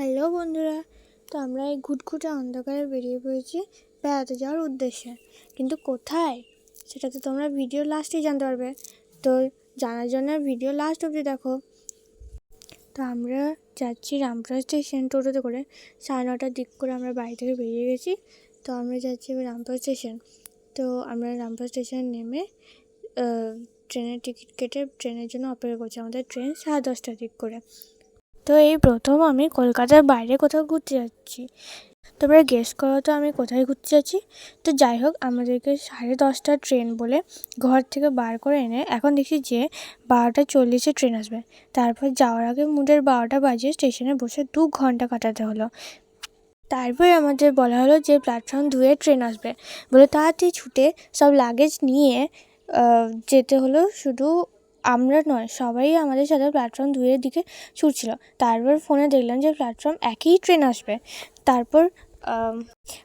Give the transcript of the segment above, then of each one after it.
Hello বন্ধুরা, তো আমরা এই ঘুটঘুটে অন্ধকারে বেরিয়ে পড়েছি বেড়াতে যাওয়ার উদ্দেশ্যে। কিন্তু কোথায়? সেটা তো তোমরা ভিডিও লাস্টেই জানতে পারবে। তো জানার জন্য ভিডিও লাস্ট অবধি দেখো। তো আমরা যাচ্ছি রামপুরা স্টেশন টোটোতে করে। সাড়ে নটার দিক করে আমরা বাড়ি থেকে বেরিয়ে গেছি। তো আমরা যাচ্ছি রামপুরা স্টেশন তো আমরা রামপুরা স্টেশন নেমে ট্রেনের টিকিট কেটে ট্রেনের জন্য অপেক্ষা করছি। আমাদের ট্রেন সাড়ে দশটার দিক করে। তো এই প্রথম আমি কলকাতার বাইরে কোথাও ঘুরতে যাচ্ছি। তোমরা গেস করো তো আমি কোথায় ঘুরতে যাচ্ছি। তো যাই হোক, আমাদেরকে সাড়ে দশটা ট্রেন বলে ঘর থেকে বার করে এনে এখন দেখছি যে বারোটা চল্লিশে ট্রেন আসবে। তারপর যাওয়ার আগে মুডের বারোটা বাজে, স্টেশনে বসে দু ঘণ্টা কাটাতে হলো। তারপর আমাদের বলা হলো যে প্ল্যাটফর্ম ধুয়ে ট্রেন আসবে। বলে তাড়াতাড়ি ছুটে সব লাগেজ নিয়ে যেতে হলো শুধু আমরা নয়, সবাই আমাদের সাথে প্ল্যাটফর্ম দুয়ের দিকে ছুটছিল। তারপর ফোনে দেখলাম যে প্ল্যাটফর্ম একই ট্রেন আসবে। তারপর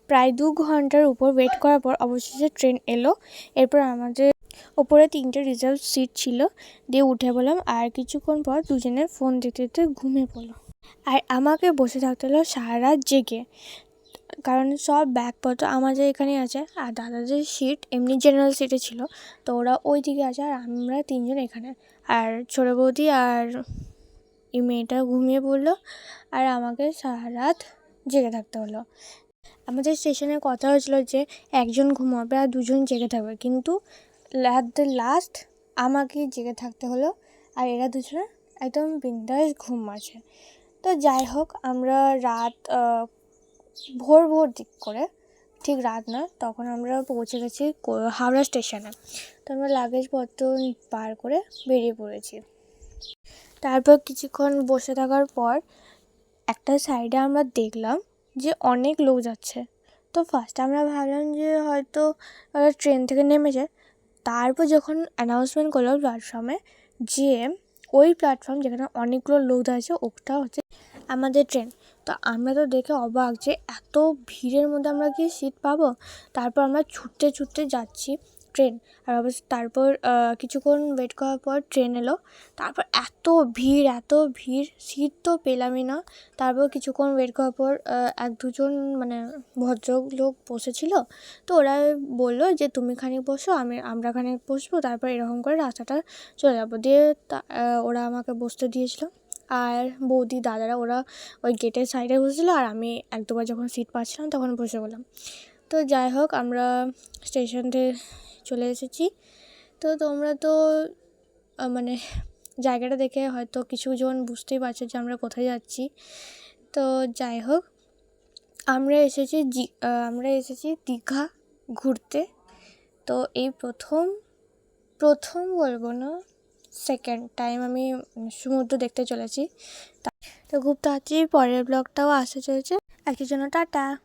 প্রায় দু ঘণ্টার উপর ওয়েট করার পর অবশেষে ট্রেন এলো। এরপর আমাদের ওপরে তিনটে রিজার্ভ সিট ছিল। দিয়ে উঠে বললাম আর কিছুক্ষণ পর দুজনে ফোন দেখতে দেখতে ঘুমিয়ে পড়ল। আর আমাকে বসে থাকতে হলো সারা জেগে। কারণ সব ব্যাগপত্র আমাদের এখানে আছে আর দাদাদের সিট এমনি জেনারেল সিটে ছিল, তো ওরা ওই দিকে আছে আর আমরা তিনজন এখানে। আর ছোটো বৌদি আর এই মেয়েটা ঘুমিয়ে পড়ল আর আমাকে সারা রাত জেগে থাকতে হলো। আমাদের স্টেশনে কথা হয়েছিল যে একজন ঘুমাবে আর দুজন জেগে থাকবে, কিন্তু অ্যাট দ্য লাস্ট আমাকে জেগে থাকতে হলো আর এরা দুজনে একদম বিন্দাস ঘুম আছে। তো যাই হোক, আমরা রাত ভোর ভোর দিক করে, ঠিক রাত না, তখন আমরা পৌঁছে গেছি হাওড়া স্টেশনে। তো আমরা লাগেজপত্র পার করে বেরিয়ে পড়েছি। তারপর কিছুক্ষণ বসে থাকার পর একটা সাইডে আমরা দেখলাম যে অনেক লোক যাচ্ছে। তো ফার্স্টে আমরা ভাবলাম যে হয়তো ট্রেন থেকে নেমেছে তারপর যখন অ্যানাউন্সমেন্ট করল প্ল্যাটফর্মে যে ওই প্ল্যাটফর্ম যেখানে অনেকগুলো লোক আছে, ওটা হচ্ছে আমাদের ট্রেন তো আমরা তো দেখে অবাক যে এত ভিড়ের মধ্যে আমরা কি সিট পাবো? তারপর আমরা ছুটতে ছুটতে যাচ্ছি ট্রেন আর অবশ্য তারপর কিছুক্ষণ ওয়েট করার পর ট্রেন এলো। তারপর এত ভিড় এত ভিড় সিট তো পেলামই না। তারপর কিছুক্ষণ ওয়েট করার পর এক দুজন মানে ভদ্রলোক বসেছিল। তো ওরা বলল যে, তুমি খানিক বসো, আমি, আমরা খানিক বসবো। তারপর এরকম করে রাস্তাটা চলে যাব। দিয়ে ওরা আমাকে বসতে দিয়েছিল। আর বৌদি দাদারা ওরা ওই গেটের সাইডে বসেছিলো আর আমি এক দুবার যখন সিট পাচ্ছিলাম তখন বসে গেলাম তো যাই হোক, আমরা স্টেশনতে চলে এসেছি। তো তোমরা তো মানে জায়গাটা দেখে হয়তো কিছু কিছুজন বুঝতেই পারছ যে আমরা কোথায় যাচ্ছি। তো যাই হোক, আমরা এসেছি আমরা এসেছি দীঘা ঘুরতে। তো এই প্রথম প্রথম বলব না সেকেন্ড টাইম আমি সমুদ্র দেখতে চলেছি। তো খুব তাড়াতাড়ি পরের ব্লগটাও আসতে চলেছে। একই জন্য টাটা।